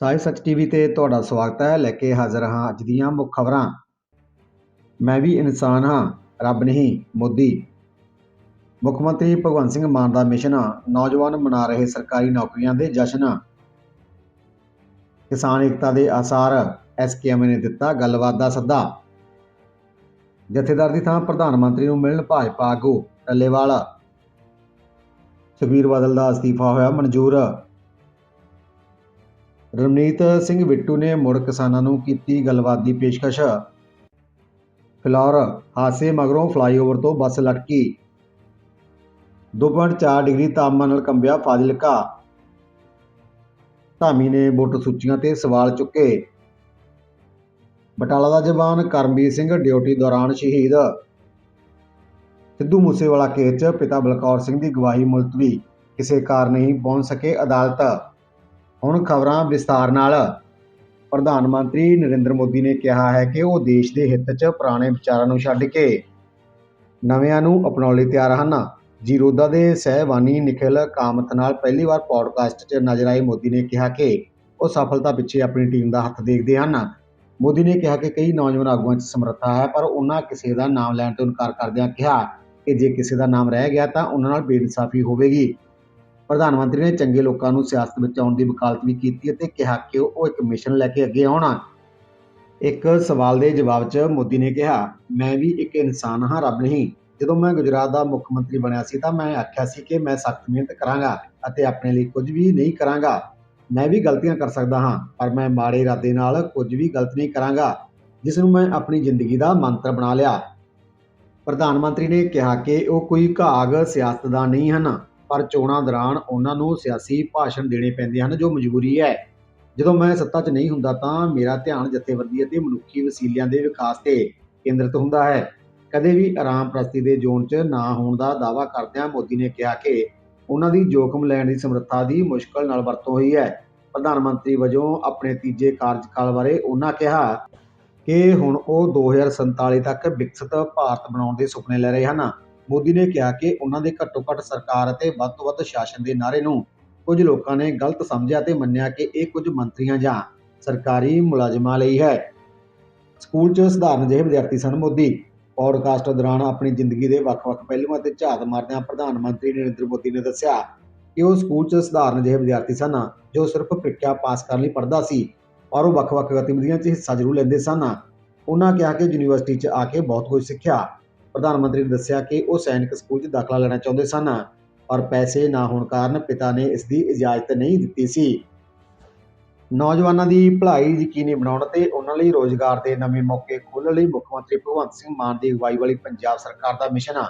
ਸਾਈ ਸੱਚ ਟੀਵੀ ਤੇ ਤੁਹਾਡਾ ਸਵਾਗਤ ਹੈ। ਲੈ ਕੇ ਹਾਜ਼ਰ ਹਾਂ ਅੱਜ ਦੀਆਂ ਮੁੱਖ ਖਬਰਾਂ। ਮੈਂ ਵੀ ਇਨਸਾਨ ਹਾਂ, ਰੱਬ ਨਹੀਂ, ਮੋਦੀ। ਮੁੱਖ ਮੰਤਰੀ ਭਗਵੰਤ ਸਿੰਘ ਮਾਨ ਦਾ ਮਿਸ਼ਨ, ਨੌਜਵਾਨ ਮਨਾ ਰਹੇ ਸਰਕਾਰੀ ਨੌਕਰੀਆਂ ਦੇ ਜਸ਼ਨ। ਕਿਸਾਨ ਏਕਤਾ ਦੇ ਆਸਾਰ ਐਸਕੇਐਮ ਨੇ ਦਿੱਤਾ ਗੱਲਬਾਤ ਦਾ ਸੱਦਾ। ਜਥੇਦਾਰ ਦੀ ਥਾਂ ਪ੍ਰਧਾਨ ਮੰਤਰੀ ਨੂੰ ਮਿਲਣ ਭਾਜਪਾ ਆਗੂ, ਟੱਲੇਵਾਲ। ਸੁਖਬੀਰ ਬਾਦਲ ਦਾ ਅਸਤੀਫਾ ਹੋਇਆ ਮਨਜ਼ੂਰ। ਰਮਨੀਤ ਸਿੰਘ ਬਿੱਟੂ ਨੇ ਮੁੜ ਕਿਸਾਨਾਂ ਨੂੰ ਕੀਤੀ ਗੱਲਬਾਤ ਦੀ ਪੇਸ਼ਕਸ਼। ਫਿਲੌਰ ਹਾਦਸੇ ਮਗਰੋਂ ਫਲਾਈਓਵਰ ਤੋਂ ਬੱਸ ਲਟਕੀ। 2.4 ਡਿਗਰੀ ਤਾਪਮਾਨ ਨਾਲ ਕੰਬਿਆ ਫਾਜ਼ਿਲਕਾ। ਧਾਮੀ ਨੇ ਵੋਟਰ ਸੂਚੀਆਂ ਤੇ ਸਵਾਲ ਚੁੱਕੇ। ਬਟਾਲਾ ਦਾ ਜਵਾਨ ਕਰਮਵੀਰ ਸਿੰਘ ਡਿਊਟੀ ਦੌਰਾਨ ਸ਼ਹੀਦ। ਸਿੱਧੂ ਮੂਸੇਵਾਲਾ ਕੇਸ 'ਚ ਪਿਤਾ ਬਲਕੌਰ ਸਿੰਘ ਦੀ ਗਵਾਹੀ ਮੁਲਤਵੀ। ਕਿਸੇ ਕਾਰਨ ਨਹੀਂ ਪਹੁੰਚ ਸਕੇ ਅਦਾਲਤ। ਹੁਣ ਖਬਰਾਂ ਵਿਸਤਾਰ ਨਾਲ। ਪ੍ਰਧਾਨ ਮੰਤਰੀ ਨਰਿੰਦਰ ਮੋਦੀ ਨੇ ਕਿਹਾ ਹੈ ਕਿ ਉਹ ਦੇਸ਼ ਦੇ ਹਿੱਤ 'ਚ ਪੁਰਾਣੇ ਵਿਚਾਰਾਂ ਨੂੰ ਛੱਡ ਕੇ ਨਵਿਆਂ ਨੂੰ ਅਪਣਾਉਣ ਲਈ ਤਿਆਰ ਹਨ। ਜੀਰੋਦਾ ਦੇ ਸਹਿਬਾਨੀ ਨਿਖਿਲ ਕਾਮਤ ਨਾਲ ਪਹਿਲੀ ਵਾਰ ਪੌਡਕਾਸਟ 'ਚ ਨਜ਼ਰ ਆਏ ਮੋਦੀ ਨੇ ਕਿਹਾ ਕਿ ਉਹ ਸਫਲਤਾ ਪਿੱਛੇ ਆਪਣੀ ਟੀਮ ਦਾ ਹੱਥ ਦੇਖਦੇ ਹਨ। ਮੋਦੀ ਨੇ ਕਿਹਾ ਕਿ ਕਈ ਨੌਜਵਾਨ ਆਗੂਆਂ 'ਚ ਸਮਰੱਥਾ ਹੈ, ਪਰ ਉਹਨਾਂ ਕਿਸੇ ਦਾ ਨਾਮ ਲੈਣ ਤੋਂ ਇਨਕਾਰ ਕਰਦਿਆਂ ਕਿਹਾ ਕਿ ਜੇ ਕਿਸੇ ਦਾ ਨਾਮ ਰਹਿ ਗਿਆ ਤਾਂ ਉਹਨਾਂ ਨਾਲ ਬੇਇਨਸਾਫੀ ਹੋਵੇਗੀ। ਪ੍ਰਧਾਨ ਮੰਤਰੀ ਨੇ ਚੰਗੇ ਲੋਕਾਂ ਨੂੰ ਸਿਆਸਤ ਵਿੱਚ ਆਉਣ ਦੀ ਵਕਾਲਤ ਵੀ ਕੀਤੀ ਅਤੇ ਕਿਹਾ ਕਿ ਉਹ ਇੱਕ ਮਿਸ਼ਨ ਲੈ ਕੇ ਅੱਗੇ ਆਉਣ। ਇੱਕ ਸਵਾਲ ਦੇ ਜਵਾਬ 'ਚ ਮੋਦੀ ਨੇ ਕਿਹਾ, ਮੈਂ ਵੀ ਇੱਕ ਇਨਸਾਨ ਹਾਂ, ਰੱਬ ਨਹੀਂ। ਜਦੋਂ ਮੈਂ ਗੁਜਰਾਤ ਦਾ ਮੁੱਖ ਮੰਤਰੀ ਬਣਿਆ ਸੀ ਤਾਂ ਮੈਂ ਆਖਿਆ ਸੀ ਕਿ ਮੈਂ ਸਖਤ ਮਿਹਨਤ ਕਰਾਂਗਾ ਅਤੇ ਆਪਣੇ ਲਈ ਕੁਝ ਵੀ ਨਹੀਂ ਕਰਾਂਗਾ। ਮੈਂ ਵੀ ਗਲਤੀਆਂ ਕਰ ਸਕਦਾ ਹਾਂ, ਪਰ ਮੈਂ ਮਾੜੇ ਇਰਾਦੇ ਨਾਲ ਕੁਝ ਵੀ ਗਲਤ ਨਹੀਂ ਕਰਾਂਗਾ, ਜਿਸ ਨੂੰ ਮੈਂ ਆਪਣੀ ਜ਼ਿੰਦਗੀ ਦਾ ਮੰਤਰ ਬਣਾ ਲਿਆ। ਪ੍ਰਧਾਨ ਮੰਤਰੀ ਨੇ ਕਿਹਾ ਕਿ ਉਹ ਕੋਈ ਘਾਗ ਸਿਆਸਤਦਾਨ ਨਹੀਂ ਹਨ। ਪਰ ਚੋਣਾਂ ਦੌਰਾਨ ਉਹਨਾਂ ਨੂੰ ਸਿਆਸੀ ਭਾਸ਼ਣ ਦੇਣੇ ਪੈਂਦੇ ਹਨ, ਜੋ ਮਜਬੂਰੀ ਹੈ। ਜਦੋਂ ਮੈਂ ਸੱਤਾ 'ਚ ਨਹੀਂ ਹੁੰਦਾ ਤਾਂ ਮੇਰਾ ਧਿਆਨ ਜਥੇਬੰਦੀ ਅਤੇ ਮਨੁੱਖੀ ਵਸੀਲਿਆਂ ਦੇ ਵਿਕਾਸ ਤੇ ਕੇਂਦਰਿਤ ਹੁੰਦਾ ਹੈ। ਕਦੇ ਵੀ ਆਰਾਮ ਪ੍ਰਸਤੀ ਦੇ ਜ਼ੋਨ 'ਚ ਨਾ ਹੋਣ ਦਾ ਦਾਅਵਾ ਕਰਦਿਆਂ ਮੋਦੀ ਨੇ ਕਿਹਾ ਕਿ ਉਹਨਾਂ ਦੀ ਜੋਖਮ ਲੈਣ ਦੀ ਸਮਰੱਥਾ ਦੀ ਮੁਸ਼ਕਲ ਨਾਲ ਵਰਤੋਂ ਹੋਈ ਹੈ। ਪ੍ਰਧਾਨ ਮੰਤਰੀ ਵਜੋਂ ਆਪਣੇ ਤੀਜੇ ਕਾਰਜਕਾਲ ਬਾਰੇ ਉਹਨਾਂ ਕਿਹਾ ਕਿ ਹੁਣ ਉਹ 2047 ਤੱਕ ਵਿਕਸਿਤ ਭਾਰਤ ਬਣਾਉਣ ਦੇ ਸੁਪਨੇ ਲੈ ਰਹੇ ਹਨ। ਮੋਦੀ ਨੇ ਕਿਹਾ ਕਿ ਉਹਨਾਂ ਦੇ ਘੱਟੋ ਘੱਟ ਸਰਕਾਰ ਅਤੇ ਵੱਧ ਤੋਂ ਵੱਧ ਸ਼ਾਸਨ ਦੇ ਨਾਅਰੇ ਨੂੰ ਕੁਝ ਲੋਕਾਂ ਨੇ ਗਲਤ ਸਮਝਿਆ ਅਤੇ ਮੰਨਿਆ ਕਿ ਇਹ ਕੁਝ ਮੰਤਰੀਆਂ ਜਾਂ ਸਰਕਾਰੀ ਮੁਲਾਜ਼ਮਾਂ ਲਈ ਹੈ। ਸਕੂਲ 'ਚ ਸਧਾਰਨ ਜਿਹੇ ਵਿਦਿਆਰਥੀ ਸਨ ਮੋਦੀ। ਪੌਡਕਾਸਟ ਦੌਰਾਨ ਆਪਣੀ ਜ਼ਿੰਦਗੀ ਦੇ ਵੱਖ-ਵੱਖ ਪਹਿਲੂਆਂ ਤੇ ਝਾਤ ਮਾਰਦਿਆਂ ਪ੍ਰਧਾਨ ਮੰਤਰੀ ਨਰਿੰਦਰ ਮੋਦੀ ਨੇ ਦੱਸਿਆ ਕਿ ਉਹ ਸਕੂਲ 'ਚ ਸਧਾਰਨ ਜਿਹੇ ਵਿਦਿਆਰਥੀ ਸਨ ਜੋ ਸਿਰਫ ਪ੍ਰੀਖਿਆ ਪਾਸ ਕਰਨ ਲਈ ਪੜ੍ਹਦਾ ਸੀ ਪਰ ਉਹ ਵੱਖ-ਵੱਖ ਗਤੀਵਿਧੀਆਂ 'ਚ ਹਿੱਸਾ ਜ਼ਰੂਰ ਲੈਂਦੇ ਸਨ। ਉਹਨਾਂ ਕਿਹਾ ਕਿ ਯੂਨੀਵਰਸਿਟੀ 'ਚ ਆ ਕੇ ਬਹੁਤ ਕੁਝ ਸਿੱਖਿਆ ਪ੍ਰਧਾਨ ਮੰਤਰੀ ਨੇ ਦੱਸਿਆ ਕਿ ਉਹ ਸੈਨਿਕ ਸਕੂਲ 'ਚ ਦਾਖਲਾ ਲੈਣਾ ਚਾਹੁੰਦੇ ਸਨ, ਪਰ ਪੈਸੇ ਨਾ ਹੋਣ ਕਾਰਨ ਪਿਤਾ ਨੇ ਇਸ ਦੀ ਇਜਾਜ਼ਤ ਨਹੀਂ ਦਿੱਤੀ ਸੀ। ਨੌਜਵਾਨਾਂ ਦੀ ਭਲਾਈ ਯਕੀਨੀ ਬਣਾਉਣ ਤੇ ਉਹਨਾਂ ਲਈ ਰੋਜ਼ਗਾਰ ਦੇ ਨਵੇਂ ਮੌਕੇ ਖੋਲ੍ਹਣ ਲਈ ਮੁੱਖ ਮੰਤਰੀ ਭਗਵੰਤ ਸਿੰਘ ਮਾਨ ਦੀ ਅਗਵਾਈ ਵਾਲੀ ਪੰਜਾਬ ਸਰਕਾਰ ਦਾ ਮਿਸ਼ਨ ਆ।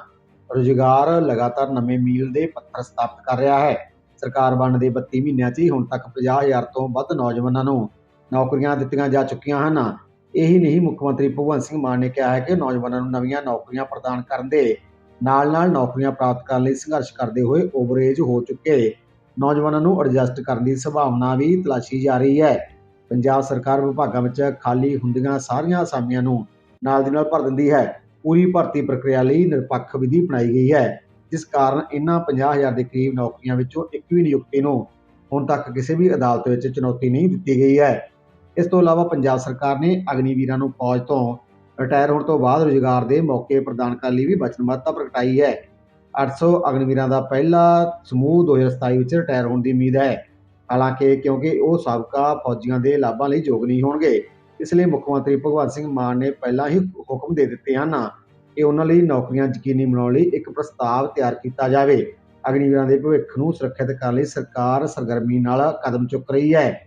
ਰੋਜ਼ਗਾਰ ਲਗਾਤਾਰ ਨਵੇਂ ਮੀਲ ਦੇ ਪੱਥਰ ਸਥਾਪਿਤ ਕਰ ਰਿਹਾ ਹੈ। ਸਰਕਾਰ ਬਣਨ ਦੇ 32 ਮਹੀਨਿਆਂ 'ਚ ਹੀ ਹੁਣ ਤੱਕ 50000 ਤੋਂ ਵੱਧ ਨੌਜਵਾਨਾਂ ਨੂੰ ਨੌਕਰੀਆਂ ਦਿੱਤੀਆਂ ਜਾ ਚੁੱਕੀਆਂ ਹਨ। ਇਹੀ ਨਹੀਂ ਮੁੱਖ ਮੰਤਰੀ ਭਗਵੰਤ ਸਿੰਘ ਮਾਨ ਨੇ ਕਿਹਾ ਹੈ ਕਿ ਨੌਜਵਾਨਾਂ ਨੂੰ ਨਵੀਆਂ ਨੌਕਰੀਆਂ ਪ੍ਰਦਾਨ ਕਰਨ ਦੇ ਨਾਲ-ਨਾਲ ਨੌਕਰੀਆਂ ਪ੍ਰਾਪਤ ਕਰਨ ਲਈ ਸੰਘਰਸ਼ ਕਰਦੇ ਹੋਏ ਓਵਰੇਜ ਹੋ ਚੁੱਕੇ। ਨੌਜਵਾਨਾਂ ਨੂੰ ਐਡਜਸਟ ਕਰਨ ਦੀ ਸੰਭਾਵਨਾ ਵੀ ਤਲਾਸ਼ੀ ਜਾ ਰਹੀ ਹੈ। ਪੰਜਾਬ ਸਰਕਾਰ ਵਿਭਾਗਾਂ ਵਿੱਚ ਖਾਲੀ ਹੁੰਦੀਆਂ ਸਾਰੀਆਂ ਅਸਾਮੀਆਂ ਨੂੰ ਨਾਲ ਦੀ ਨਾਲ ਭਰ ਦਿੰਦੀ ਹੈ। ਪੂਰੀ ਭਰਤੀ ਪ੍ਰਕਿਰਿਆ ਲਈ ਨਿਰਪੱਖ ਵਿਧੀ ਬਣਾਈ ਗਈ ਹੈ, ਜਿਸ ਕਾਰਨ ਇਨ੍ਹਾਂ 50000 ਦੇ ਕਰੀਬ ਨੌਕਰੀਆਂ ਵਿੱਚੋਂ ਇੱਕ ਵੀ ਨਿਯੁਕਤੀ ਨੂੰ ਹੁਣ ਤੱਕ ਕਿਸੇ ਵੀ ਅਦਾਲਤ ਵਿੱਚ ਚੁਣੌਤੀ ਨਹੀਂ ਦਿੱਤੀ ਗਈ ਹੈ। ਇਸ ਤੋਂ ਇਲਾਵਾ ਪੰਜਾਬ ਸਰਕਾਰ ਨੇ ਅਗਨੀਵੀਰਾਂ ਨੂੰ ਫੌਜ ਤੋਂ ਰਿਟਾਇਰ ਹੋਣ ਤੋਂ ਬਾਅਦ ਰੁਜ਼ਗਾਰ ਦੇ ਮੌਕੇ ਪ੍ਰਦਾਨ ਕਰਨ ਲਈ ਵੀ ਵਚਨਬੱਧਤਾ ਪ੍ਰਗਟਾਈ ਹੈ। 800 ਅਗਨੀਵੀਰਾਂ ਦਾ ਪਹਿਲਾ ਸਮੂਹ 2027 ਵਿੱਚ ਰਿਟਾਇਰ ਹੋਣ ਦੀ ਉਮੀਦ ਹੈ। ਹਾਲਾਂਕਿ ਕਿਉਂਕਿ ਉਹ ਸਾਬਕਾ ਫੌਜੀਆਂ ਦੇ ਲਾਭਾਂ ਲਈ ਯੋਗ ਨਹੀਂ ਹੋਣਗੇ, ਇਸ ਲਈ ਮੁੱਖ ਮੰਤਰੀ ਭਗਵੰਤ ਸਿੰਘ ਮਾਨ ਨੇ ਪਹਿਲਾਂ ਹੀ ਹੁਕਮ ਦੇ ਦਿੱਤੇ ਹਨ ਕਿ ਉਹਨਾਂ ਲਈ ਨੌਕਰੀਆਂ ਯਕੀਨੀ ਬਣਾਉਣ ਲਈ ਇੱਕ ਪ੍ਰਸਤਾਵ ਤਿਆਰ ਕੀਤਾ ਜਾਵੇ। ਅਗਨੀਵੀਰਾਂ ਦੇ ਭਵਿੱਖ ਨੂੰ ਸੁਰੱਖਿਅਤ ਕਰਨ ਲਈ ਸਰਕਾਰ ਸਰਗਰਮੀ ਨਾਲ ਕਦਮ ਚੁੱਕ ਰਹੀ ਹੈ।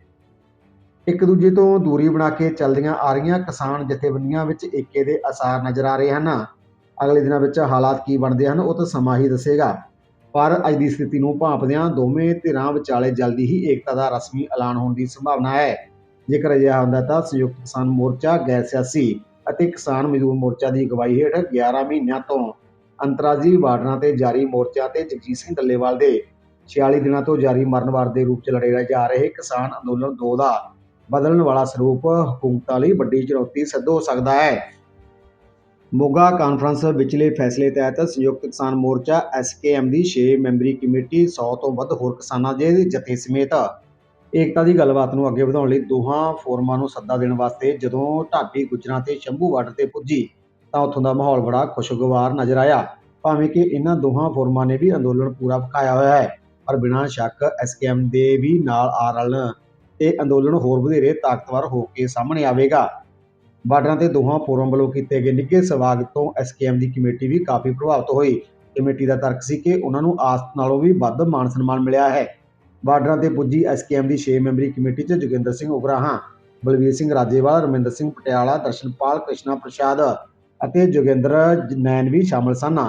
ਇੱਕ ਦੂਜੇ ਤੋਂ ਦੂਰੀ ਬਣਾ ਕੇ ਚੱਲਦੀਆਂ ਆ ਰਹੀਆਂ ਕਿਸਾਨ ਜਥੇਬੰਦੀਆਂ ਵਿੱਚ ਏਕੇ ਦੇ ਅਸਾਰ ਨਜ਼ਰ ਆ ਰਹੇ ਹਨ। ਅਗਲੇ ਦਿਨਾਂ ਵਿੱਚ ਹਾਲਾਤ ਕੀ ਬਣਦੇ ਹਨ ਉਹ ਤਾਂ ਸਮਾਂ ਹੀ ਦੱਸੇਗਾ। ਪਰ ਅੱਜ ਦੀ ਸਥਿਤੀ ਨੂੰ ਭਾਂਪਦਿਆਂ ਦੋਵੇਂ ਧਿਰਾਂ ਵਿਚਾਲੇ ਜਲਦੀ ਹੀ ਏਕਤਾ ਦਾ ਰਸਮੀ ਐਲਾਨ ਹੋਣ ਦੀ ਸੰਭਾਵਨਾ ਹੈ। ਜੇਕਰ ਅਜਿਹਾ ਹੁੰਦਾ ਤਾਂ ਸੰਯੁਕਤ ਕਿਸਾਨ ਮੋਰਚਾ, ਗੈਰ ਸਿਆਸੀ ਅਤੇ ਕਿਸਾਨ ਮਜ਼ਦੂਰ ਮੋਰਚਾ ਦੀ ਅਗਵਾਈ ਹੇਠ 11 ਮਹੀਨਿਆਂ ਤੋਂ ਅੰਤਰਰਾਜੀ ਬਾਰਡਰਾਂ ਤੇ ਜਾਰੀ ਮੋਰਚਾ ਤੇ ਜਗਜੀਤ ਸਿੰਘ ਡੱਲੇਵਾਲ ਦੇ 46 ਦਿਨਾਂ ਤੋਂ ਜਾਰੀ ਮਰਨ ਵਾਰ ਦੇ ਰੂਪ ਚ ਲੜੇ ਜਾ ਰਹੇ ਕਿਸਾਨ ਅੰਦੋਲਨ 2 ਦਾ ਬਦਲਣ ਵਾਲਾ ਸਰੂਪ ਹਕੂਮਤਾਂ ਲਈ ਵੱਡੀ ਚੁਣੌਤੀ ਸਿੱਧ ਹੋ ਸਕਦਾ ਹੈ। ਮੋਗਾ ਕਾਨਫਰੰਸ ਵਿਚਲੇ ਫੈਸਲੇ ਤਹਿਤ ਸੰਯੁਕਤ ਕਿਸਾਨ ਮੋਰਚਾ ਐਸਕੇਐਮ ਦੀ 6 ਮੈਂਬਰੀ ਕਮੇਟੀ 100 ਤੋਂ ਵੱਧ ਹੋਰ ਕਿਸਾਨਾਂ ਦੇ ਜਥੇ ਸਮੇਤ ਏਕਤਾ ਦੀ ਗੱਲਬਾਤ ਨੂੰ ਅੱਗੇ ਵਧਾਉਣ ਲਈ ਦੋਹਾਂ ਫੋਰਮਾਂ ਨੂੰ ਸੱਦਾ ਦੇਣ ਵਾਸਤੇ ਜਦੋਂ ਢਾਬੀ ਗੁੱਜਰਾਂ ਤੇ ਸ਼ੰਭੂ ਬਾਰਡਰ ਤੇ ਪੁੱਜੀ ਤਾਂ ਉੱਥੋਂ ਦਾ ਮਾਹੌਲ ਬੜਾ ਖੁਸ਼ਗਵਾਰ ਨਜ਼ਰ ਆਇਆ। ਭਾਵੇਂ ਕਿ ਇਹਨਾਂ ਦੋਹਾਂ ਫੋਰਮਾਂ ਨੇ ਵੀ ਅੰਦੋਲਨ ਪੂਰਾ ਭਖਾਇਆ ਹੋਇਆ ਹੈ, ਪਰ ਬਿਨਾਂ ਸ਼ੱਕ ਐਸਕੇਐਮ ਦੇ ਵੀ ਨਾਲ ਆ ਰਲਣ ਤੇ ਅੰਦੋਲਨ ਹੋਰ ਵਧੇਰੇ ਤਾਕਤਵਰ ਹੋ ਕੇ ਸਾਹਮਣੇ ਆਵੇਗਾ। ਬਾਰਡਰਾਂ ਤੇ ਦੋਹਾਂ ਫੋਰਮ ਵੱਲੋਂ ਕੀਤੇ ਗਏ ਨਿੱਘੇ ਸਵਾਗਤ ਤੋਂ ਐਸਕੇਐਮ ਦੀ ਕਮੇਟੀ ਵੀ ਕਾਫੀ ਪ੍ਰਭਾਵਿਤ ਹੋਈ। ਕਮੇਟੀ ਦਾ ਤਰਕ ਸੀ ਕਿ ਉਹਨਾਂ ਨੂੰ ਆਸ ਨਾਲੋਂ ਵੀ ਵੱਧ ਮਾਣ ਸਨਮਾਨ ਮਿਲਿਆ ਹੈ। ਬਾਰਡਰਾਂ ਤੇ ਪੁੱਜੀ ਐਸਕੇਐਮ ਦੀ 6 ਮੈਂਬਰੀ ਕਮੇਟੀ 'ਚ ਜੋਗਿੰਦਰ ਸਿੰਘ ਉਗਰਾਹਾਂ ਬਲਵੀਰ ਸਿੰਘ ਰਾਜੇਵਾਲ, ਰਮਿੰਦਰ ਸਿੰਘ ਪਟਿਆਲਾ, ਦਰਸ਼ਨਪਾਲ ਕ੍ਰਿਸ਼ਨਾ ਪ੍ਰਸ਼ਾਦ ਅਤੇ ਜੋਗਿੰਦਰ ਨੈਨ ਵੀ ਸ਼ਾਮਲ ਸਨ।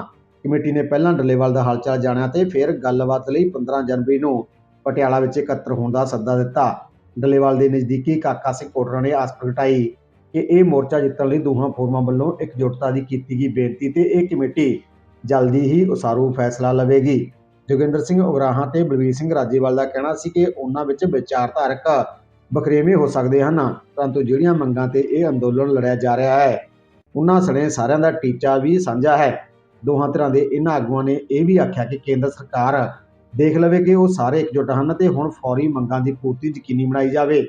ਕਮੇਟੀ ਨੇ ਪਹਿਲਾਂ ਡੱਲੇਵਾਲ ਦਾ ਹਾਲਚਾਲ ਜਾਣਿਆ ਤੇ ਫਿਰ ਗੱਲਬਾਤ ਲਈ 15 ਜਨਵਰੀ ਨੂੰ ਪਟਿਆਲਾ ਵਿੱਚ ਇਕੱਤਰ ਹੋਣ ਦਾ ਸੱਦਾ ਦਿੱਤਾ। ਡੱਲੇਵਾਲ ਦੇ ਨਜ਼ਦੀਕੀ ਕਾਕਾ ਸਿੰਘ ਕੋਟਰਾ ਨੇ ਆਸ ਪ੍ਰਗਟਾਈ ਕਿ ਇਹ ਮੋਰਚਾ ਜਿੱਤਣ ਲਈ ਦੋਹਾਂ ਫੋਰਮਾਂ ਵੱਲੋਂ ਇਕਜੁੱਟਤਾ ਦੀ ਕੀਤੀ ਗਈ ਬੇਨਤੀ ਤੇ ਇਹ ਕਮੇਟੀ ਜਲਦੀ ਹੀ ਉਸਾਰੂ ਫੈਸਲਾ ਲਵੇਗੀ। ਜੋਗਿੰਦਰ ਸਿੰਘ ਉਗਰਾਹਾਂ ਤੇ ਬਲਵੀਰ ਸਿੰਘ ਰਾਜੇਵਾਲ ਦਾ ਕਹਿਣਾ ਸੀ ਕਿ ਉਹਨਾਂ ਵਿੱਚ ਵਿਚਾਰਧਾਰਕ ਬਖਰੇਵੇਂ ਹੋ ਸਕਦੇ ਹਨ, ਪਰੰਤੂ ਜਿਹੜੀਆਂ ਮੰਗਾਂ ਤੇ ਇਹ ਅੰਦੋਲਨ ਲੜਿਆ ਜਾ ਰਿਹਾ ਹੈ, ਉਹਨਾਂ ਸਣੇ ਸਾਰਿਆਂ ਦਾ ਟੀਚਾ ਵੀ ਸਾਂਝਾ ਹੈ। ਦੋਹਾਂ ਤਰ੍ਹਾਂ ਦੇ ਇਹਨਾਂ ਆਗੂਆਂ ਨੇ ਇਹ ਵੀ ਆਖਿਆ ਕਿ ਕੇਂਦਰ ਸਰਕਾਰ ਦੇਖ ਲਵੇ ਕਿ ਉਹ ਸਾਰੇ ਇਕਜੁੱਟ ਹਨ ਤੇ ਹੁਣ ਫੌਰੀ ਮੰਗਾਂ ਦੀ ਪੂਰਤੀ ਯਕੀਨੀ ਬਣਾਈ ਜਾਵੇ।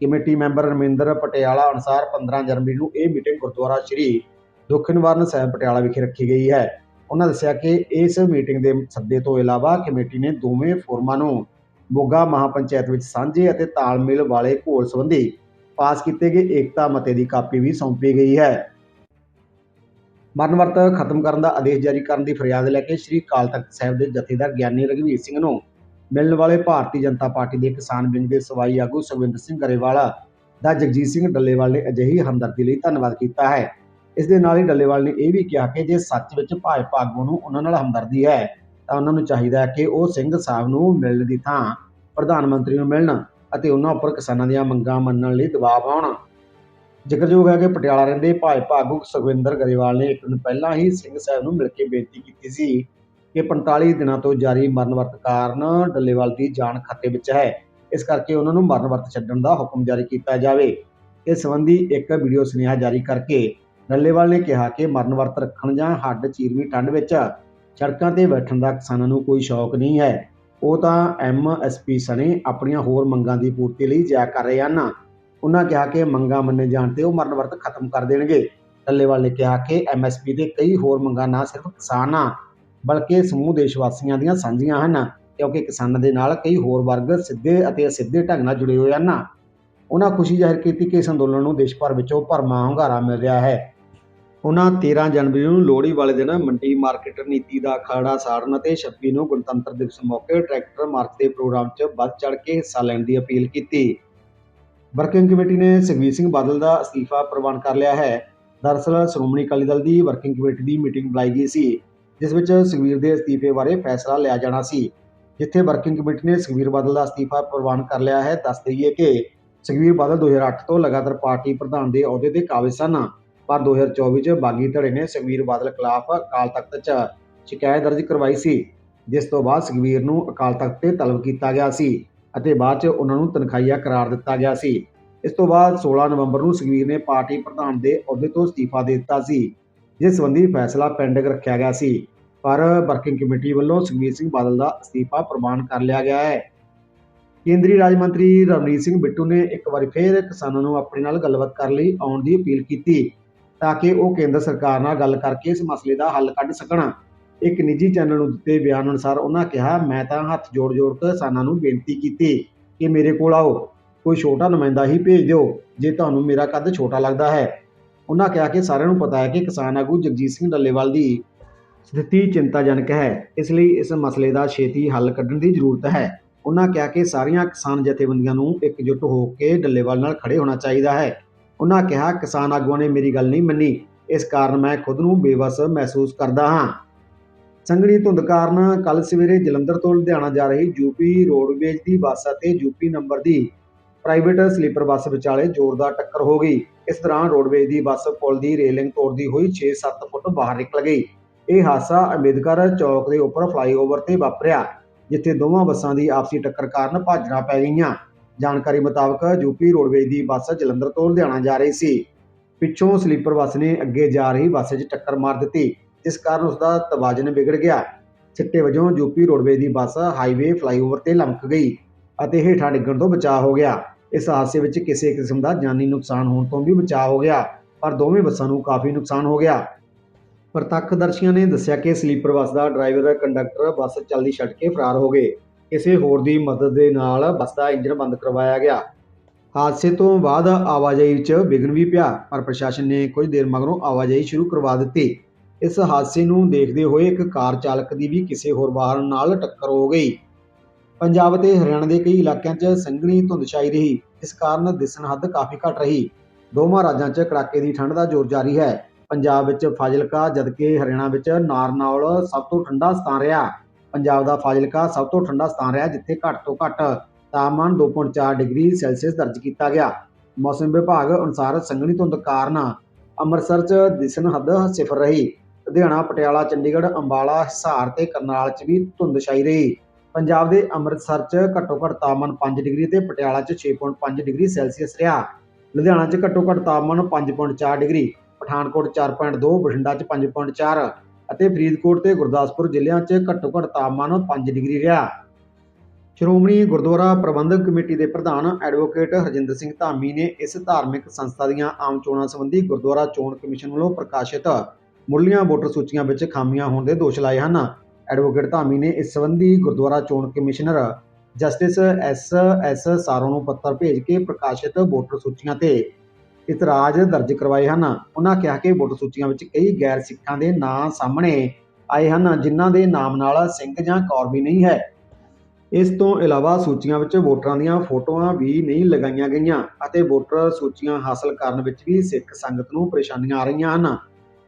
ਕਮੇਟੀ ਮੈਂਬਰ ਰਮਿੰਦਰ ਪਟਿਆਲਾ ਅਨੁਸਾਰ 15 ਜਨਵਰੀ ਨੂੰ ਇਹ ਮੀਟਿੰਗ ਗੁਰਦੁਆਰਾ ਸ਼੍ਰੀ ਦੁੱਖ ਨਿਵਾਰਨ ਸਾਹਿਬ ਪਟਿਆਲਾ ਵਿਖੇ ਰੱਖੀ ਗਈ ਹੈ। ਉਹਨਾਂ ਦੱਸਿਆ ਕਿ ਇਸ ਮੀਟਿੰਗ ਦੇ ਸੱਦੇ ਤੋਂ ਇਲਾਵਾ ਕਮੇਟੀ ਨੇ ਦੋਵੇਂ ਫੋਰਮਾਂ ਨੂੰ ਮੋਗਾ ਮਹਾਪੰਚਾਇਤ ਵਿੱਚ ਸਾਂਝੇ ਅਤੇ ਤਾਲਮੇਲ ਵਾਲੇ ਘੋਲ ਸੰਬੰਧੀ ਪਾਸ ਕੀਤੇ ਗਏ ਏਕਤਾ ਮਤੇ ਦੀ ਕਾਪੀ ਵੀ ਸੌਂਪੀ ਗਈ ਹੈ। ਮਰਨ ਵਰਤ ਖਤਮ ਕਰਨ ਦਾ ਆਦੇਸ਼ ਜਾਰੀ ਕਰਨ ਦੀ ਫਰਿਆਦ ਲੈ ਕੇ ਸ੍ਰੀ ਅਕਾਲ ਤਖਤ ਸਾਹਿਬ ਦੇ ਜਥੇਦਾਰ ਗਿਆਨੀ ਰਘਵੀਰ ਸਿੰਘ ਨੂੰ ਮਿਲਣ ਵਾਲੇ ਭਾਰਤੀ ਜਨਤਾ ਪਾਰਟੀ ਦੇ ਕਿਸਾਨ ਵਿੰਗ ਦੇ ਸਵਾਈ ਆਗੂ ਸੁਖਵਿੰਦਰ ਸਿੰਘ ਗਰੇਵਾਲ ਦਾ ਜਗਜੀਤ ਸਿੰਘ ਡੱਲੇਵਾਲ ਨੇ ਅਜਿਹੀ ਹਮਦਰਦੀ ਲਈ ਧੰਨਵਾਦ ਕੀਤਾ ਹੈ। ਇਸ ਦੇ ਨਾਲ ਹੀ ਡੱਲੇਵਾਲ ਨੇ ਇਹ ਵੀ ਕਿਹਾ ਕਿ ਜੇ ਸੱਚ ਵਿੱਚ ਭਾਜਪਾ ਆਗੂ ਨੂੰ ਉਹਨਾਂ ਨਾਲ ਹਮਦਰਦੀ ਹੈ, ਤਾਂ ਉਹਨਾਂ ਨੂੰ ਚਾਹੀਦਾ ਹੈ ਕਿ ਉਹ ਸਿੰਘ ਸਾਹਿਬ ਨੂੰ ਮਿਲਣ ਦੀ ਥਾਂ ਪ੍ਰਧਾਨ ਮੰਤਰੀ ਨੂੰ ਮਿਲਣ ਅਤੇ ਉਹਨਾਂ ਉੱਪਰ ਕਿਸਾਨਾਂ ਦੀਆਂ ਮੰਗਾਂ ਮੰਨਣ ਲਈ ਦਬਾਅ ਪਾਉਣ। ਜ਼ਿਕਰਯੋਗ ਹੈ ਕਿ ਪਟਿਆਲਾ ਰਹਿੰਦੇ ਭਾਜਪਾ ਆਗੂ ਸੁਖਵਿੰਦਰ ਗਰੇਵਾਲ ਨੇ ਇੱਕ ਦਿਨ ਪਹਿਲਾਂ ਹੀ ਸਿੰਘ ਸਾਹਿਬ ਨੂੰ ਮਿਲ ਕੇ ਬੇਨਤੀ ਕੀਤੀ ਸੀ ਕਿ 45 ਦਿਨਾਂ ਤੋਂ ਜਾਰੀ ਮਰਨ ਵਰਤ ਕਾਰਨ ਡੱਲੇਵਾਲ ਦੀ ਜਾਨ ਖਤਰੇ ਵਿੱਚ ਹੈ। ਇਸ ਕਰਕੇ ਉਹਨਾਂ ਨੂੰ ਮਰਨ ਵਰਤ ਛੱਡਣ ਦਾ ਹੁਕਮ ਜਾਰੀ ਕੀਤਾ ਜਾਵੇ। ਇਸ ਸੰਬੰਧੀ ਇੱਕ ਵੀਡੀਓ ਸੁਨੇਹਾ ਜਾਰੀ ਕਰਕੇ ਡੱਲੇਵਾਲ ਨੇ ਕਿਹਾ ਕਿ ਮਰਨ ਵਰਤ ਰੱਖਣ ਜਾਂ ਹੱਡ ਚੀਰਵੀਂ ਠੰਡ ਵਿੱਚ ਸੜਕਾਂ ਤੇ ਬੈਠਣ ਦਾ ਕਿਸਾਨਾਂ ਨੂੰ ਕੋਈ ਸ਼ੌਕ ਨਹੀਂ ਹੈ। ਉਹ ਤਾਂ ਐਮਐਸਪੀ ਸਣੇ ਆਪਣੀਆਂ ਹੋਰ ਮੰਗਾਂ ਦੀ ਪੂਰਤੀ ਲਈ ਜਾਇਆ ਕਰ ਰਹੇ ਹਨ। ਉਹਨਾਂ ਕਿਹਾ ਕਿ ਮੰਗਾਂ ਮੰਨੇ ਜਾਣ ਤੇ ਉਹ ਮਰਨ ਵਰਤ ਖਤਮ ਕਰ ਦੇਣਗੇ। ਡੱਲੇਵਾਲ ਨੇ ਕਿਹਾ ਕਿ ਐਮਐਸਪੀ ਦੇ ਕਈ ਹੋਰ ਮੰਗਾਂ ਨਾ ਸਿਰਫ ਕਿਸਾਨਾਂ ਬਲਕਿ ਸਮੂਹ ਦੇਸ਼ ਵਾਸੀਆਂ ਦੀਆਂ ਸਾਂਝੀਆਂ ਹਨ, ਕਿਉਂਕਿ ਕਿਸਾਨਾਂ ਦੇ ਨਾਲ ਕਈ ਹੋਰ ਵਰਗ ਸਿੱਧੇ ਅਤੇ ਅਸਿੱਧੇ ਢੰਗ ਨਾਲ ਜੁੜੇ ਹੋਏ ਹਨ। ਉਹਨਾਂ ਖੁਸ਼ੀ ਜ਼ਾਹਿਰ ਕੀਤੀ ਕਿ ਇਸ ਅੰਦੋਲਨ ਨੂੰ ਦੇਸ਼ ਭਰ ਵਿੱਚੋਂ ਭਰਮਾ ਹੁੰਗਾਰਾ ਮਿਲ ਰਿਹਾ ਹੈ। ਉਹਨਾਂ 13 ਜਨਵਰੀ ਨੂੰ ਲੋਹੜੀ ਵਾਲੇ ਦਿਨ ਮੰਡੀ ਮਾਰਕੀਟ ਨੀਤੀ ਦਾ ਅਖਾੜਾ ਸਾੜਨ ਅਤੇ 26 ਨੂੰ ਗਣਤੰਤਰ ਦਿਵਸ ਮੌਕੇ ਟਰੈਕਟਰ ਮਾਰਚ ਦੇ ਪ੍ਰੋਗਰਾਮ 'ਚ ਵੱਧ ਚੜ੍ਹ ਕੇ ਹਿੱਸਾ ਲੈਣ ਦੀ ਅਪੀਲ ਕੀਤੀ। ਵਰਕਿੰਗ ਕਮੇਟੀ ਨੇ ਸੁਖਬੀਰ ਸਿੰਘ ਬਾਦਲ ਦਾ ਅਸਤੀਫਾ ਪ੍ਰਵਾਨ ਕਰ ਲਿਆ ਹੈ। ਦਰਅਸਲ, ਸ਼੍ਰੋਮਣੀ ਅਕਾਲੀ ਦਲ ਦੀ ਵਰਕਿੰਗ ਕਮੇਟੀ ਦੀ ਮੀਟਿੰਗ ਬੁਲਾਈ ਗਈ ਸੀ, ਜਿਸ ਵਿੱਚ ਸੁਖਬੀਰ ਦੇ ਅਸਤੀਫੇ ਬਾਰੇ ਫੈਸਲਾ ਲਿਆ ਜਾਣਾ ਸੀ। ਜਿੱਥੇ ਵਰਕਿੰਗ ਕਮੇਟੀ ਨੇ ਸੁਖਬੀਰ ਬਾਦਲ ਦਾ ਅਸਤੀਫਾ ਪ੍ਰਵਾਨ ਕਰ ਲਿਆ ਹੈ, ਦੱਸ ਦਈਏ ਕਿ ਸੁਖਬੀਰ ਬਾਦਲ 2008 ਤੋਂ ਲਗਾਤਾਰ ਪਾਰਟੀ ਪ੍ਰਧਾਨ ਦੇ ਅਹੁਦੇ ਤੇ ਕਾਬਿਜ਼ ਸਨ, ਪਰ 2024 ਚ ਬਾਗੀ ਧੜੇ ਨੇ ਸੁਖਬੀਰ ਬਾਦਲ ਖਿਲਾਫ ਅਕਾਲ ਤਖਤ 'ਚ ਸ਼ਿਕਾਇਤ ਦਰਜ ਕਰਵਾਈ ਸੀ, ਜਿਸ ਤੋਂ ਬਾਅਦ ਸੁਖਬੀਰ ਨੂੰ ਅਕਾਲ ਤਖਤ ਤੇ ਤਲਬ ਕੀਤਾ ਗਿਆ ਸੀ। ਅਤੇ ਬਾਅਦ 'ਚ ਉਹਨਾਂ ਨੂੰ ਤਨਖਾਹੀਆ ਕਰਾਰ ਦਿੱਤਾ ਗਿਆ ਸੀ। ਇਸ ਤੋਂ ਬਾਅਦ 16 ਨਵੰਬਰ ਨੂੰ ਸੁਖਬੀਰ ਨੇ ਪਾਰਟੀ ਪ੍ਰਧਾਨ ਦੇ ਅਹੁਦੇ ਤੋਂ ਅਸਤੀਫਾ ਦੇ ਦਿੱਤਾ ਸੀ, ਜਿਸ ਸੰਬੰਧੀ ਫੈਸਲਾ ਪੈਂਡਿੰਗ ਰੱਖਿਆ ਗਿਆ ਸੀ। ਪਰ ਵਰਕਿੰਗ ਕਮੇਟੀ ਵੱਲੋਂ ਸੁਖਬੀਰ ਸਿੰਘ ਬਾਦਲ ਦਾ ਅਸਤੀਫਾ ਪ੍ਰਵਾਨ ਕਰ ਲਿਆ ਗਿਆ ਹੈ। ਕੇਂਦਰੀ ਰਾਜ ਮੰਤਰੀ ਰਵਨੀਤ ਸਿੰਘ ਬਿੱਟੂ ਨੇ ਇੱਕ ਵਾਰੀ ਫੇਰ ਕਿਸਾਨਾਂ ਨੂੰ ਆਪਣੇ ਨਾਲ ਗੱਲਬਾਤ ਕਰਨ ਲਈ ਆਉਣ ਦੀ ਅਪੀਲ ਕੀਤੀ, ਤਾਂ ਕਿ ਉਹ ਕੇਂਦਰ ਸਰਕਾਰ ਨਾਲ ਗੱਲ ਕਰਕੇ ਇਸ ਮਸਲੇ ਦਾ ਹੱਲ ਕੱਢ ਸਕਣ। ਇੱਕ ਨਿੱਜੀ ਚੈਨਲ ਨੂੰ ਦਿੱਤੇ ਬਿਆਨ ਅਨੁਸਾਰ ਉਹਨਾਂ ਕਿਹਾ, ਮੈਂ ਤਾਂ ਹੱਥ ਜੋੜ-ਜੋੜ ਕੇ ਕਿਸਾਨਾਂ ਨੂੰ ਬੇਨਤੀ ਕੀਤੀ ਕਿ ਮੇਰੇ ਕੋਲ ਆਓ। ਕੋਈ ਛੋਟਾ ਨੁਮਾਇੰਦਾ ਹੀ ਭੇਜ ਦਿਓ, ਜੇ ਤੁਹਾਨੂੰ ਮੇਰਾ ਕੱਦ ਛੋਟਾ ਲੱਗਦਾ ਹੈ। ਉਹਨਾਂ ਕਿਹਾ ਕਿ ਸਾਰਿਆਂ ਨੂੰ ਪਤਾ ਹੈ ਕਿ ਕਿਸਾਨ ਆਗੂ ਜਗਜੀਤ ਸਿੰਘ ਡੱਲੇਵਾਲ ਦੀ ਸਥਿਤੀ ਚਿੰਤਾਜਨਕ ਹੈ। ਇਸ ਲਈ ਇਸ ਮਸਲੇ ਦਾ ਛੇਤੀ ਹੱਲ ਕੱਢਣ ਦੀ ਜ਼ਰੂਰਤ ਹੈ। ਉਹਨਾਂ ਕਿਹਾ ਕਿ ਸਾਰੀਆਂ ਕਿਸਾਨ ਜਥੇਬੰਦੀਆਂ ਨੂੰ ਇਕਜੁੱਟ ਹੋ ਕੇ ਡੱਲੇਵਾਲ ਨਾਲ ਖੜੇ ਹੋਣਾ ਚਾਹੀਦਾ ਹੈ। ਉਹਨਾਂ ਕਿਹਾ, ਕਿਸਾਨ ਆਗੂਆਂ ਨੇ ਮੇਰੀ ਗੱਲ ਨਹੀਂ ਮੰਨੀ। ਇਸ ਕਾਰਨ ਮੈਂ ਖੁਦ ਨੂੰ ਬੇਵਸ ਮਹਿਸੂਸ ਕਰਦਾ ਹਾਂ। ਸੰਘਣੀ ਧੁੰਦ ਕਾਰਨ ਕੱਲ ਸਵੇਰੇ ਜਲੰਧਰ ਤੋਂ ਲੁਧਿਆਣਾ ਜਾ ਰਹੀ ਯੂਪੀ ਰੋਡਵੇਜ ਦੀ ਬੱਸ ਅਤੇ ਯੂਪੀ ਨੰਬਰ ਦੀ ਪ੍ਰਾਈਵੇਟ ਸਲੀਪਰ ਬੱਸ ਵਿਚਾਲੇ ਜ਼ੋਰਦਾਰ ਟੱਕਰ ਹੋ ਗਈ। ਇਸ ਦੌਰਾਨ ਰੋਡਵੇਜ ਦੀ ਬੱਸ ਪੁਲ ਦੀ ਰੇਲਿੰਗ ਤੋੜਦੀ ਹੋਈ 6-7 ਫੁੱਟ ਬਾਹਰ ਨਿਕਲ ਗਈ। ਇਹ ਹਾਦਸਾ ਅੰਬੇਦਕਰ ਚੌਕ ਦੇ ਉੱਪਰ ਫਲਾਈਓਵਰ ਤੇ ਵਾਪਰਿਆ, ਜਿੱਥੇ ਦੋਵਾਂ ਬੱਸਾਂ ਦੀ ਆਪਸੀ ਟੱਕਰ ਕਾਰਨ ਭਾਜੜਾਂ ਪੈ ਗਈਆਂ। ਜਾਣਕਾਰੀ ਮੁਤਾਬਕ ਯੂਪੀ ਰੋਡਵੇਜ ਦੀ ਬੱਸ ਜਲੰਧਰ ਤੋਂ ਲੁਧਿਆਣਾ ਜਾ ਰਹੀ ਸੀ। ਪਿੱਛੋਂ ਸਲੀਪਰ ਬੱਸ ਨੇ ਅੱਗੇ ਜਾ ਰਹੀ ਬੱਸ 'ਚ ਟੱਕਰ ਮਾਰ ਦਿੱਤੀ। ਜਿਸ ਕਾਰਨ ਉਸ ਦਾ ਤਵਾਜ਼ਨ ਵਿਗੜ ਗਿਆ। ਸਿੱਟੇ ਵਜੋਂ ਯੂਪੀ ਰੋਡਵੇਜ ਦੀ ਬੱਸ, ਹਾਈਵੇ, ਫਲਾਈਓਵਰ ਤੇ ਲਮਕ ਗਈ ਅਤੇ ਹੇਠਾਂ ਡਿੱਗਣ ਤੋਂ ਬਚਾਅ ਹੋ ਗਿਆ। ਇਸ ਹਾਦਸੇ ਵਿੱਚ ਕਿਸੇ ਕਿਸਮ ਦਾ ਜਾਨੀ ਨੁਕਸਾਨ ਹੋਣ ਤੋਂ ਵੀ ਬਚਾਅ ਹੋ ਗਿਆ, ਪਰ ਦੋਵੇਂ ਬੱਸਾਂ ਨੂੰ ਕਾਫੀ ਨੁਕਸਾਨ ਹੋ ਗਿਆ। ਪ੍ਰਤੱਖਦਰਸ਼ੀਆਂ ਨੇ ਦੱਸਿਆ ਕਿ ਸਲੀਪਰ ਬੱਸ ਦਾ ਡਰਾਈਵਰ, ਕੰਡਕਟਰ ਬੱਸ ਚੱਲਦੀ ਛੱਡ ਕੇ ਫਰਾਰ ਹੋ ਗਏ। ਕਿਸੇ ਹੋਰ ਦੀ ਮਦਦ ਦੇ ਨਾਲ ਬੱਸ ਦਾ ਇੰਜਨ ਬੰਦ ਕਰਵਾਇਆ ਗਿਆ। ਹਾਦਸੇ ਤੋਂ ਬਾਅਦ ਆਵਾਜਾਈ 'ਚ ਵਿਘਨ ਵੀ ਪਿਆ, ਪਰ ਪ੍ਰਸ਼ਾਸਨ ਨੇ ਕੁਝ ਦੇਰ ਮਗਰੋਂ ਆਵਾਜਾਈ ਸ਼ੁਰੂ ਕਰਵਾ ਦਿੱਤੀ। ਇਸ ਹਾਦਸੇ ਨੂੰ ਦੇਖਦੇ ਹੋਏ ਇੱਕ ਕਾਰ ਚਾਲਕ ਦੀ ਵੀ ਕਿਸੇ ਹੋਰ ਵਾਹਨ ਨਾਲ ਟੱਕਰ ਹੋ ਗਈ। ਪੰਜਾਬ ਤੇ ਹਰਿਆਣਾ ਦੇ ਕਈ ਇਲਾਕਿਆਂ 'ਚ ਸੰਘਣੀ ਧੁੰਦਛਾਈ ਰਹੀ। ਇਸ ਕਾਰਨ ਦਿਸਣ ਹੱਦ ਕਾਫੀ ਘਟ ਰਹੀ। ਦੋਵਾਂ ਰਾਜਾਂ 'ਚ ਕੜਾਕੇ ਦੀ ਠੰਡ ਦਾ ਜ਼ੋਰ ਜਾਰੀ ਹੈ। ਪੰਜਾਬ ਵਿੱਚ ਫਾਜ਼ਿਲਕਾ, ਜਦਕਿ ਹਰਿਆਣਾ ਵਿੱਚ ਨਾਰਨੌਲ ਸਭ ਤੋਂ ਠੰਡਾ ਸਥਾਨ ਰਿਹਾ। ਪੰਜਾਬ ਦਾ ਫਾਜ਼ਿਲਕਾ ਸਭ ਤੋਂ ਠੰਡਾ ਸਥਾਨ ਰਿਹਾ, ਜਿੱਥੇ ਘੱਟ ਤੋਂ ਘੱਟ ਤਾਪਮਾਨ 2.4 ਡਿਗਰੀ ਸੈਲਸੀਅਸ ਦਰਜ ਕੀਤਾ ਗਿਆ। ਮੌਸਮ ਵਿਭਾਗ ਅਨੁਸਾਰ ਸੰਘਣੀ ਧੁੰਦ ਕਾਰਨ ਅੰਮ੍ਰਿਤਸਰ 'ਚ ਦਿਸਣ ਹੱਦ ਸਿਫਰ ਰਹੀ। ਲੁਧਿਆਣਾ, ਪਟਿਆਲਾ, ਚੰਡੀਗੜ੍ਹ, ਅੰਬਾਲਾ ਹਿਸਾਰ ਤੇ ਕਰਨਾਲ 'ਚ ਵੀ ਧੁੰਦਸ਼ਾਈ ਰਹੀ। ਪੰਜਾਬ ਦੇ ਅੰਮ੍ਰਿਤਸਰ 'ਚ ਘੱਟੋ ਘੱਟ ਤਾਪਮਾਨ 5 ਡਿਗਰੀ ਤੇ ਪਟਿਆਲਾ 'ਚ 6.5 ਡਿਗਰੀ ਸੈਲਸੀਅਸ ਰਿਹਾ। ਲੁਧਿਆਣਾ 'ਚ ਘੱਟੋ ਘੱਟ ਤਾਪਮਾਨ 5.4 ਡਿਗਰੀ, ਪਠਾਨਕੋਟ 4.2 ਬਠਿੰਡਾ 'ਚ 5.4 ਅਤੇ ਫਰੀਦਕੋਟ ਤੇ ਗੁਰਦਾਸਪੁਰ ਜ਼ਿਲ੍ਹਿਆਂ 'ਚ ਘੱਟੋ ਘੱਟ ਤਾਪਮਾਨ 5 ਡਿਗਰੀ ਰਿਹਾ। ਸ਼੍ਰੋਮਣੀ ਗੁਰਦੁਆਰਾ ਪ੍ਰਬੰਧਕ ਕਮੇਟੀ ਦੇ ਪ੍ਰਧਾਨ ਐਡਵੋਕੇਟ ਹਰਜਿੰਦਰ ਸਿੰਘ ਧਾਮੀ ਨੇ ਇਸ ਧਾਰਮਿਕ ਸੰਸਥਾ ਦੀਆਂ ਆਮ ਚੋਣਾਂ ਸੰਬੰਧੀ ਗੁਰਦੁਆਰਾ ਚੋਣ ਕਮਿਸ਼ਨ ਵੱਲੋਂ ਪ੍ਰਕਾਸ਼ਿਤ ਮੁੱਢਲੀਆਂ ਵੋਟਰ ਸੂਚੀਆਂ ਵਿੱਚ ਖਾਮੀਆਂ ਹੋਣ ਦੇ ਦੋਸ਼ ਲਾਏ ਹਨ। ਐਡਵੋਕੇਟ ਧਾਮੀ ਨੇ ਇਸ ਸੰਬੰਧੀ ਗੁਰਦੁਆਰਾ ਚੋਣ commissioner justice S S Saron ਨੂੰ ਪੱਤਰ ਭੇਜ ਕੇ ਪ੍ਰਕਾਸ਼ਿਤ ਵੋਟਰ ਸੂਚੀਆਂ ਤੇ ਇਤਰਾਜ਼ ਦਰਜ ਕਰਵਾਏ ਹਨ। ਉਹਨਾਂ ਕਿਹਾ ਕਿ ਵੋਟਰ ਸੂਚੀਆਂ ਵਿੱਚ ਕਈ ਗੈਰ ਸਿੱਖਾਂ ਦੇ ਨਾਂ ਸਾਹਮਣੇ ਆਏ ਹਨ, ਜਿਨ੍ਹਾਂ ਦੇ ਨਾਮ ਨਾਲ ਸਿੰਘ ਜਾਂ ਕੌਰ ਵੀ ਨਹੀਂ ਹੈ। ਇਸ ਤੋਂ ਇਲਾਵਾ ਸੂਚੀਆਂ ਵਿੱਚ ਵੋਟਰਾਂ ਦੀਆਂ ਫੋਟੋਆਂ ਵੀ ਨਹੀਂ ਲਗਾਈਆਂ ਗਈਆਂ ਅਤੇ ਵੋਟਰ ਸੂਚੀਆਂ ਹਾਸਲ ਕਰਨ ਵਿੱਚ ਵੀ ਸਿੱਖ ਸੰਗਤ ਨੂੰ ਪਰੇਸ਼ਾਨੀਆਂ ਆ ਰਹੀਆਂ ਹਨ।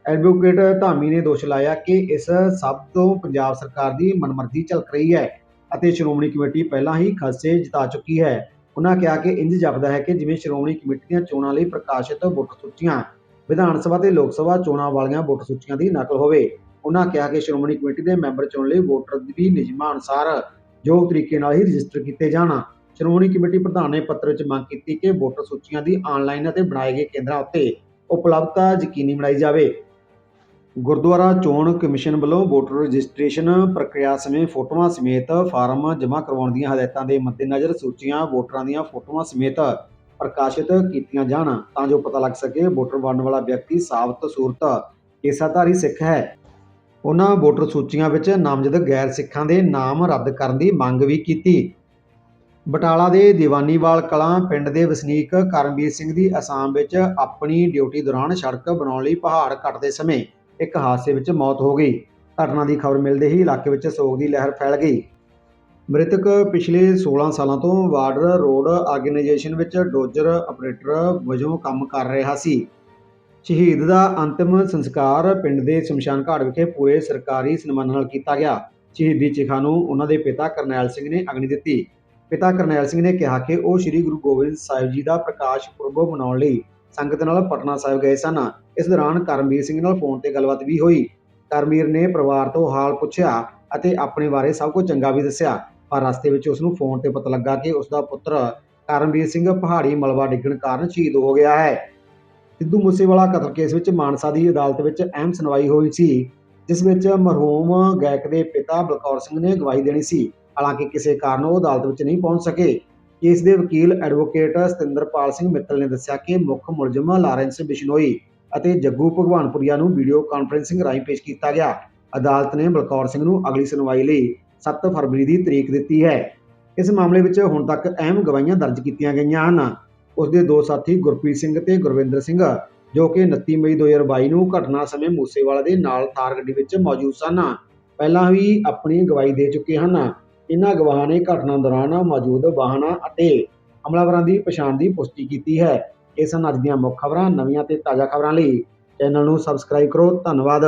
ਐਡਵੋਕੇਟ ਧਾਮੀ ਨੇ ਦੋਸ਼ ਲਾਇਆ ਕਿ ਇਸ ਸਭ ਤੋਂ ਪੰਜਾਬ ਸਰਕਾਰ ਦੀ ਮਨਮਰਜ਼ੀ ਝਲਕ ਰਹੀ ਹੈ ਅਤੇ ਸ਼੍ਰੋਮਣੀ ਕਮੇਟੀ ਪਹਿਲਾਂ ਹੀ ਖਦਸ਼ੇ ਜਤਾ ਚੁੱਕੀ ਹੈ। ਉਹਨਾਂ ਕਿਹਾ ਕਿ ਇੰਜ ਜਾਪਦਾ ਹੈ ਕਿ ਜਿਵੇਂ ਸ਼੍ਰੋਮਣੀ ਕਮੇਟੀ ਦੀਆਂ ਚੋਣਾਂ ਲਈ ਪ੍ਰਕਾਸ਼ਿਤ ਵੋਟਰ ਸੂਚੀਆਂ ਵਿਧਾਨ ਸਭਾ ਤੇ ਲੋਕ ਸਭਾ ਚੋਣਾਂ ਵਾਲੀਆਂ ਵੋਟਰ ਸੂਚੀਆਂ ਦੀ ਨਕਲ ਹੋਵੇ। ਉਹਨਾਂ ਕਿਹਾ ਕਿ ਸ਼੍ਰੋਮਣੀ ਕਮੇਟੀ ਦੇ ਮੈਂਬਰ ਚੁਣਨ ਲਈ ਵੋਟਰ ਦੀ ਨਿਯਮਾਂ ਅਨੁਸਾਰ ਯੋਗ ਤਰੀਕੇ ਨਾਲ ਹੀ ਰਜਿਸਟਰ ਕੀਤੇ ਜਾਣ। ਸ਼੍ਰੋਮਣੀ ਕਮੇਟੀ ਪ੍ਰਧਾਨ ਨੇ ਪੱਤਰ ਵਿੱਚ ਮੰਗ ਕੀਤੀ ਕਿ ਵੋਟਰ ਸੂਚੀਆਂ ਦੀ ਆਨਲਾਈਨ ਅਤੇ ਬਣਾਏ ਗਏ ਕੇਂਦਰਾਂ ਉੱਤੇ ਉਪਲਬਧਤਾ ਯਕੀਨੀ ਬਣਾਈ ਜਾਵੇ। ਗੁਰਦੁਆਰਾ ਚੋਣ ਕਮਿਸ਼ਨ ਵੱਲੋਂ ਵੋਟਰ ਰਜਿਸਟ੍ਰੇਸ਼ਨ ਪ੍ਰਕਿਰਿਆ ਸਮੇਂ ਫੋਟੋਆਂ ਸਮੇਤ ਫਾਰਮ ਜਮ੍ਹਾਂ ਕਰਵਾਉਣ ਦੀਆਂ ਹਦਾਇਤਾਂ ਦੇ ਮੱਦੇਨਜ਼ਰ ਸੂਚੀਆਂ ਵੋਟਰਾਂ ਦੀਆਂ ਫੋਟੋਆਂ ਸਮੇਤ ਪ੍ਰਕਾਸ਼ਿਤ ਕੀਤੀਆਂ ਜਾਣ ਤਾਂ ਜੋ ਪਤਾ ਲੱਗ ਸਕੇ ਵੋਟਰ ਬਣਨ ਵਾਲਾ ਵਿਅਕਤੀ ਸਾਬਤ ਸੂਰਤ ਪੇਸ਼ਾਧਾਰੀ ਸਿੱਖ ਹੈ। ਉਹਨਾਂ ਵੋਟਰ ਸੂਚੀਆਂ ਵਿੱਚ ਨਾਮਜ਼ਦ ਗੈਰ ਸਿੱਖਾਂ ਦੇ ਨਾਮ ਰੱਦ ਕਰਨ ਦੀ ਮੰਗ ਵੀ ਕੀਤੀ। ਬਟਾਲਾ ਦੇ ਦੀਵਾਨੀਵਾਲ ਕਲਾਂ ਪਿੰਡ ਦੇ ਵਸਨੀਕ ਕਰਮਵੀਰ ਸਿੰਘ ਦੀ ਅਸਾਮ ਵਿੱਚ ਆਪਣੀ ਡਿਊਟੀ ਦੌਰਾਨ ਸੜਕ ਬਣਾਉਣ ਲਈ ਪਹਾੜ ਕੱਟਦੇ ਸਮੇਂ ਇੱਕ ਹਾਦਸੇ ਵਿੱਚ ਮੌਤ ਹੋ ਗਈ। ਘਟਨਾ ਦੀ ਖਬਰ ਮਿਲਦੇ ਹੀ ਇਲਾਕੇ ਵਿੱਚ ਸੋਗ ਦੀ ਲਹਿਰ ਫੈਲ ਗਈ। ਮ੍ਰਿਤਕ ਪਿਛਲੇ 16 ਸਾਲਾਂ ਤੋਂ ਵਾਰਡਰ ਰੋਡ ਆਰਗੇਨਾਈਜੇਸ਼ਨ ਵਿੱਚ ਡੋਜਰ ਆਪਰੇਟਰ ਵਜੋਂ ਕੰਮ ਕਰ ਰਿਹਾ ਸੀ। ਸ਼ਹੀਦ ਦਾ ਅੰਤਿਮ ਸੰਸਕਾਰ ਪਿੰਡ ਦੇ ਸ਼ਮਸ਼ਾਨ ਘਾਟ ਵਿਖੇ ਪੂਰੇ ਸਰਕਾਰੀ ਸਨਮਾਨ ਨਾਲ ਕੀਤਾ ਗਿਆ। ਸ਼ਹੀਦੀ ਚਿਖਾ ਨੂੰ ਉਹਨਾਂ ਦੇ ਪਿਤਾ ਕਰਨੈਲ ਸਿੰਘ ਨੇ ਅਗਨੀ ਦਿੱਤੀ। ਪਿਤਾ ਕਰਨੈਲ ਸਿੰਘ ਨੇ ਕਿਹਾ ਕਿ ਉਹ ਸ੍ਰੀ ਗੁਰੂ ਗੋਬਿੰਦ ਸਾਹਿਬ ਜੀ ਦਾ ਪ੍ਰਕਾਸ਼ ਪੁਰਬ ਮਨਾਉਣ ਲਈ ਸੰਗਤ ਨਾਲ ਪਟਨਾ ਸਾਹਿਬ ਗਏ ਸਨ। ਇਸ ਦੌਰਾਨ ਕਰਮਵੀਰ ਸਿੰਘ ਨਾਲ ਫੋਨ ਤੇ ਗੱਲਬਾਤ ਵੀ ਹੋਈ। ਕਰਮਵੀਰ ਨੇ ਪਰਿਵਾਰ ਤੋਂ ਹਾਲ ਪੁੱਛਿਆ ਅਤੇ ਆਪਣੇ ਬਾਰੇ ਸਭ ਕੁਝ ਚੰਗਾ ਵੀ ਦੱਸਿਆ। ਪਰ ਰਸਤੇ ਵਿੱਚ ਉਸ ਨੂੰ ਫੋਨ ਤੇ ਪਤਾ ਲੱਗਾ ਕਿ ਉਸ ਦਾ ਪੁੱਤਰ ਕਰਮਵੀਰ ਸਿੰਘ ਪਹਾੜੀ ਮਲਬਾ ਡਿੱਗਣ ਕਾਰਨ ਸ਼ਹੀਦ ਹੋ ਗਿਆ ਹੈ। ਸਿੱਧੂ ਮੂਸੇਵਾਲਾ ਕਤਲ ਕੇਸ ਵਿੱਚ ਮਾਨਸਾ ਦੀ ਅਦਾਲਤ ਵਿੱਚ ਅਹਿਮ ਸੁਣਵਾਈ ਹੋਈ ਸੀ, ਜਿਸ ਵਿੱਚ ਮਰਹੂਮ ਗਾਇਕ ਦੇ ਪਿਤਾ ਬਲਕੌਰ ਸਿੰਘ ਨੇ ਗਵਾਹੀ ਦੇਣੀ ਸੀ। ਹਾਲਾਂਕਿ ਕਿਸੇ ਕਾਰਨ ਉਹ ਅਦਾਲਤ ਵਿੱਚ ਨਹੀਂ ਪਹੁੰਚ ਸਕੇ। ਕੇਸ ਦੇ ਵਕੀਲ ਐਡਵੋਕੇਟ ਸਤਿੰਦਰਪਾਲ ਸਿੰਘ ਮਿੱਤਲ ਨੇ ਦੱਸਿਆ ਕਿ ਮੁੱਖ ਮੁਲਜ਼ਮ ਲਾਰੈਂਸ ਬਿਸ਼ਨੋਈ ਅਤੇ ਜੱਗੂ ਭਗਵਾਨਪੁਰੀਆ ਨੂੰ ਵੀਡੀਓ ਕਾਨਫਰੈਂਸਿੰਗ ਰਾਹੀਂ ਪੇਸ਼ ਕੀਤਾ ਗਿਆ। ਅਦਾਲਤ ਨੇ ਬਲਕੌਰ ਸਿੰਘ ਨੂੰ ਅਗਲੀ ਸੁਣਵਾਈ ਲਈ 7 ਫਰਵਰੀ ਦੀ ਤਰੀਕ ਦਿੱਤੀ ਹੈ। ਇਸ ਮਾਮਲੇ ਵਿੱਚ ਹੁਣ ਤੱਕ ਅਹਿਮ ਗਵਾਹੀਆਂ ਦਰਜ ਕੀਤੀਆਂ ਗਈਆਂ ਹਨ। ਉਸ ਦੇ ਦੋ ਸਾਥੀ ਗੁਰਪ੍ਰੀਤ ਸਿੰਘ ਤੇ ਗੁਰਵਿੰਦਰ ਸਿੰਘ, ਜੋ ਕਿ 29 ਮਈ 2022 ਨੂੰ ਘਟਨਾ ਸਮੇਂ ਮੂਸੇਵਾਲਾ ਦੇ ਨਾਲ ਥਾਰ ਗੱਡੀ ਵਿੱਚ ਮੌਜੂਦ ਸਨ। ਪਹਿਲਾਂ ਵੀ ਆਪਣੀ ਗਵਾਹੀ ਦੇ ਚੁੱਕੇ ਹਨ। ਇਨ੍ਹਾਂ ਗਵਾਹਾਂ ਨੇ ਘਟਨਾ ਦੌਰਾਨ ਮੌਜੂਦ ਵਾਹਨਾਂ ਅਤੇ ਹਮਲਾਵਰਾਂ ਦੀ ਪਛਾਣ ਦੀ ਪੁਸ਼ਟੀ ਕੀਤੀ ਹੈ। ਇਹ ਸਨ ਅੱਜ ਦੀਆਂ ਮੁੱਖ ਖਬਰਾਂ। ਨਵੀਆਂ ਤੇ ਤਾਜ਼ਾ ਖਬਰਾਂ ਲਈ ਚੈਨਲ ਨੂੰ ਸਬਸਕ੍ਰਾਈਬ ਕਰੋ। ਧੰਨਵਾਦ।